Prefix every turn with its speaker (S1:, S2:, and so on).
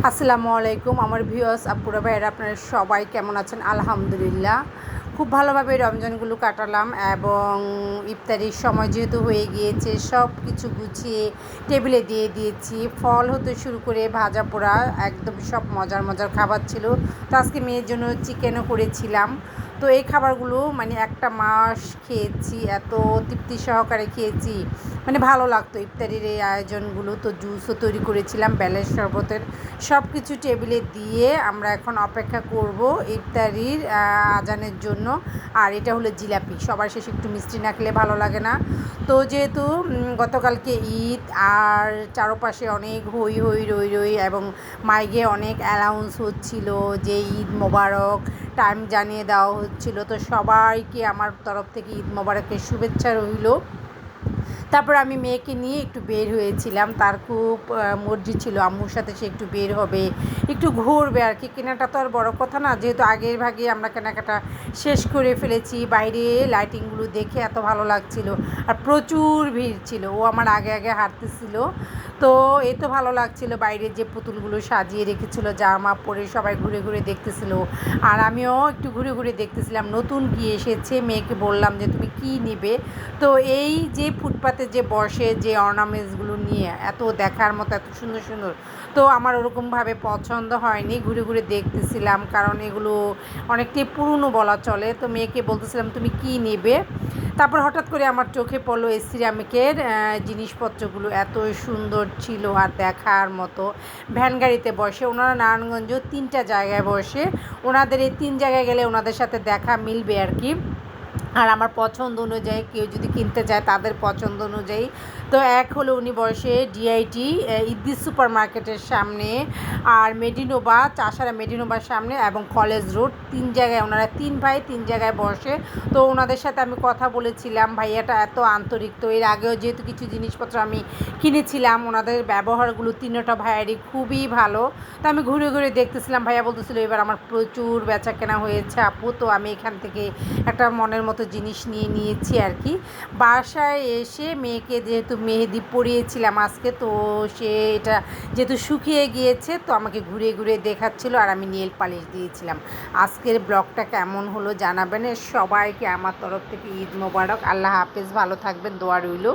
S1: আসসালামু আলাইকুম আমার ভিউয়ার্স, আপুরা ভাইয়েরা, আপনারা সবাই কেমন আছেন? আলহামদুলিল্লাহ। খুব ভালোভাবে রমজানগুলো কাটালাম এবং ইফতারির সময় যেহেতু হয়ে গিয়েছে, সব কিছু গুছিয়ে টেবিলে দিয়ে দিয়েছি। ফল হতে শুরু করে ভাজা পোড়া, একদম সব মজার মজার খাবার ছিল। তো আজকে মেয়ের জন্য চিকেনও করেছিলাম। তো এই খাবারগুলো মানে একটা মাস খেয়েছি, এত তৃপ্তি সহকারে খেয়েছি। মানে ভালো লাগতো ইফতারির এই আয়োজনগুলো। তো জুসও তৈরি করেছিলাম, ব্যালেন্স শরবতের। সব কিছু টেবিলে দিয়ে আমরা এখন অপেক্ষা করব ইফতারির আজানের জন্য। আর এটা হলো জিলাপি। সবার শেষে একটু মিষ্টি না খেলে ভালো লাগে না। তো যেহেতু গতকালকে ঈদ, আর চারপাশে অনেক হই হই রই রই এবং মাইকে অনেক অ্যালাউন্স হচ্ছিল যে ঈদ মোবারক, টাইম জানিয়ে দেওয়া হচ্ছিল। তো সবাইকে আমার তরফ থেকে ঈদ মোবারকের শুভেচ্ছা রইল। তারপর আমি মেয়েকে নিয়ে একটু বের হয়েছিলাম। তার খুব মর্জি ছিল। আম্মুর সাথে সে একটু বের হবে, একটু ঘুরবে আর কি। কেনাটা তো আর বড় কথা না। যেহেতু আগের ভাগে আমরা কেনাকাটা শেষ করে ফেলেছি, বাইরে লাইটিংগুলো দেখে এত ভালো লাগছিল। আর প্রচুর ভিড় ছিল। ও আমার আগে আগে হাঁটতেছিল। তো এ তো ভালো লাগছিল। বাইরের যে পুতুলগুলো সাজিয়ে রেখেছিল, জামা পরে সবাই ঘুরে ঘুরে দেখতেছিল। আর আমিও একটু ঘুরে ঘুরে দেখতেছিলাম। নতুন কি এসেছে? মেয়েকে বললাম যে, তুমি কি নিবে? তো এই যে ফুটপাতে যে বসে যে অর্নামেন্টসগুলো নিয়ে, এত দেখার মতো, এত সুন্দর সুন্দর। তো আমার ওরকমভাবে পছন্দ হয়নি, ঘুরে ঘুরে দেখতেছিলাম, কারণ এগুলো অনেকটাই পুরনো বলা চলে। তো মেয়েকে বলতেছিলাম, তুমি কি নেবে? তারপর হঠাৎ করে আমার চোখে পড়ল এই সিরামিকের জিনিসপত্রগুলো এত সুন্দর ছিল আর দেখার মতো। ভ্যান গাড়িতে বসে, ওনারা নারায়ণগঞ্জ তিনটা জায়গায় বসে। ওনাদের এই তিন জায়গায় গেলে ওনাদের সাথে দেখা মিলবে আর কি। আর আমার পছন্দ অনুযায়ী কেউ যদি কিনতে চায় তাদের পছন্দ অনুযায়ী। তো এক হলো উনি বসে ডিআইটি ইদ্দিস সুপার মার্কেটের সামনে আর মেডিনোভা, চাষারা মেডিনোভার সামনে এবং কলেজ রোড। তিন জায়গায়, ওনারা তিন ভাই, তিন জায়গায় বসে। তো ওনাদের সাথে আমি কথা বলেছিলাম ভাইয়াটা এত আন্তরিক। তো এর আগেও যেহেতু কিছু জিনিসপত্র আমি কিনেছিলাম, ওনাদের ব্যবহারগুলো তিনটা ভাইয়ারই খুবই ভালো। তো আমি ঘুরে ঘুরে দেখতেছিলাম, ভাইয়া বলতেছিল, এবার আমার প্রচুর বেচা কেনা হয়েছে, আপু। তো আমি এখান থেকে একটা মনের মতো জিনিস নিয়ে নিয়েছি আর কি। বাসায় এসে মেয়েকে যেহেতু মেহেদি পরিয়েছিলাম আজকে, তো সে এটা যেহেতু শুকিয়ে গিয়েছে, তো আমাকে ঘুরে ঘুরে দেখাচ্ছিল আর আমি নেল পালিশ দিয়েছিলাম। আজকের ব্লগটা কেমন হলো জানাবেন। সবাইকে আমার তরফ থেকে ঈদ মোবারক। আল্লাহ হাফেজ, ভালো থাকবেন, দোয়া রইল।